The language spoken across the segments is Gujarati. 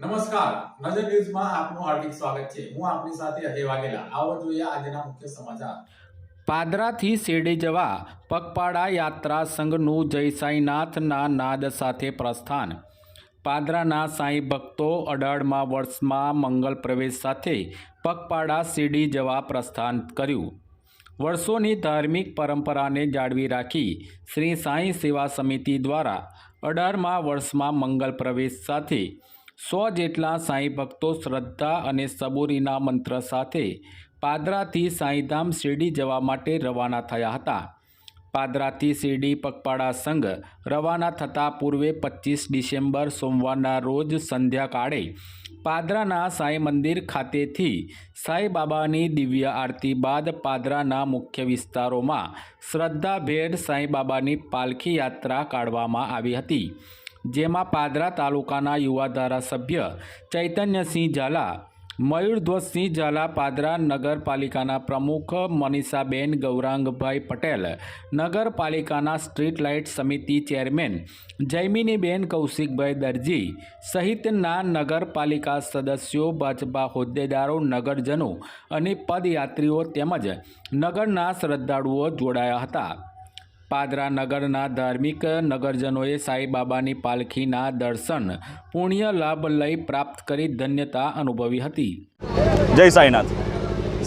નમસ્કાર. નજર ન્યૂઝમાં આપનું હાર્દિક સ્વાગત છે. હું આપની સાથે અજય વાઘેલા. આવો જોઈએ આજના મુખ્ય સમાચાર. પાદરાથી શેરડી જવા પગપાળા યાત્રા સંઘનું જય સાંઈનાથના નાદ સાથે પ્રસ્થાન. પાદરાના સાંઈ ભક્તો અઢારમા વર્ષમાં મંગલ પ્રવેશ સાથે પગપાળા શેરડી જવા પ્રસ્થાન કર્યું. વર્ષોની ધાર્મિક પરંપરાને જાળવી રાખી શ્રી સાંઈ સેવા સમિતિ દ્વારા અઢારમા વર્ષમાં મંગલ પ્રવેશ સાથે સો જેટલા સાંઈ ભક્તો શ્રદ્ધા અને સબૂરીના મંત્ર સાથે પાદરાથી સાંઈધામ શિરડી જવા માટે રવાના થયા હતા. પાદરાથી શિરડી પગપાળા સંઘ રવાના થતાં પૂર્વે પચીસ ડિસેમ્બર સોમવારના રોજ સંધ્યાકાળે પાદરાના સાંઈ મંદિર ખાતેથી સાંઈબાબાની દિવ્ય આરતી બાદ પાદરાના મુખ્ય વિસ્તારોમાં શ્રદ્ધાભેર સાંઈબાબાની પાલખી યાત્રા કાઢવામાં આવી હતી. જેમાં પાદરા તાલુકાના યુવા ધારાસભ્ય ચૈતન્યસિંહ ઝાલા, મયુરધ્વજસિંહ ઝાલા, પાદરા નગરપાલિકાના પ્રમુખ મનીષાબેન ગૌરાંગભાઈ પટેલ, નગરપાલિકાના સ્ટ્રીટ લાઇટ સમિતિ ચેરમેન જૈમિનીબેન કૌશિકભાઈ દરજી સહિતના નગરપાલિકા સદસ્યો, ભાજપા હોદ્દેદારો, નગરજનો અને પદયાત્રીઓ તેમજ નગરના શ્રદ્ધાળુઓ જોડાયા હતા. પાદરા નગરના ધાર્મિક નગરજનોએ સાંઈબાબાની પાલખીના દર્શન, પુણ્ય લાભ લઈ પ્રાપ્ત કરી ધન્યતા અનુભવી હતી. જય સાંઈનાથ.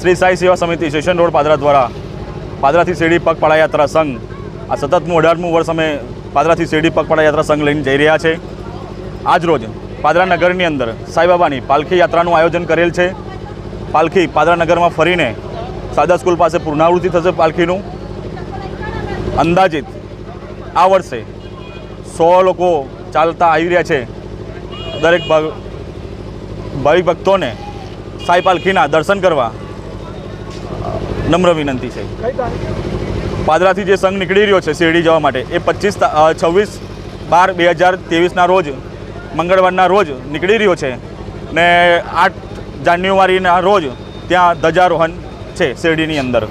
શ્રી સાંઈ સેવા સમિતિ સ્ટેશન રોડ પાદરા દ્વારા પાદરાથી શેરડી પગપાળા યાત્રા સંઘ, આ સતતમું અઢારમું વર્ષ અમે પાદરાથી શેરડી પગપાળા યાત્રા સંઘ લઈને જઈ રહ્યા છે. આજ રોજ પાદરા નગરની અંદર સાંઈબાબાની પાલખી યાત્રાનું આયોજન કરેલ છે. પાલખી પાદરા નગરમાં ફરીને સાદા સ્કૂલ પાસે પૂર્ણાવૃત્તિ થશે પાલખીનું. અંદાજિત આ વર્ષે સો લોકો ચાલતા આવી રહ્યા છે. દરેક ભાવિક ભક્તોને સાઈ પાલખીના દર્શન કરવા નમ્ર વિનંતી છે. પાદરાથી જે સંઘ નીકળી રહ્યો છે શિરડી જવા માટે એ પચીસ છવ્વીસ બાર બે હજાર ત્રેવીસના રોજ મંગળવારના રોજ નીકળી રહ્યો છે ને આઠ જાન્યુઆરીના રોજ ત્યાં ધ્વજારોહણ છે શિરડીની અંદર.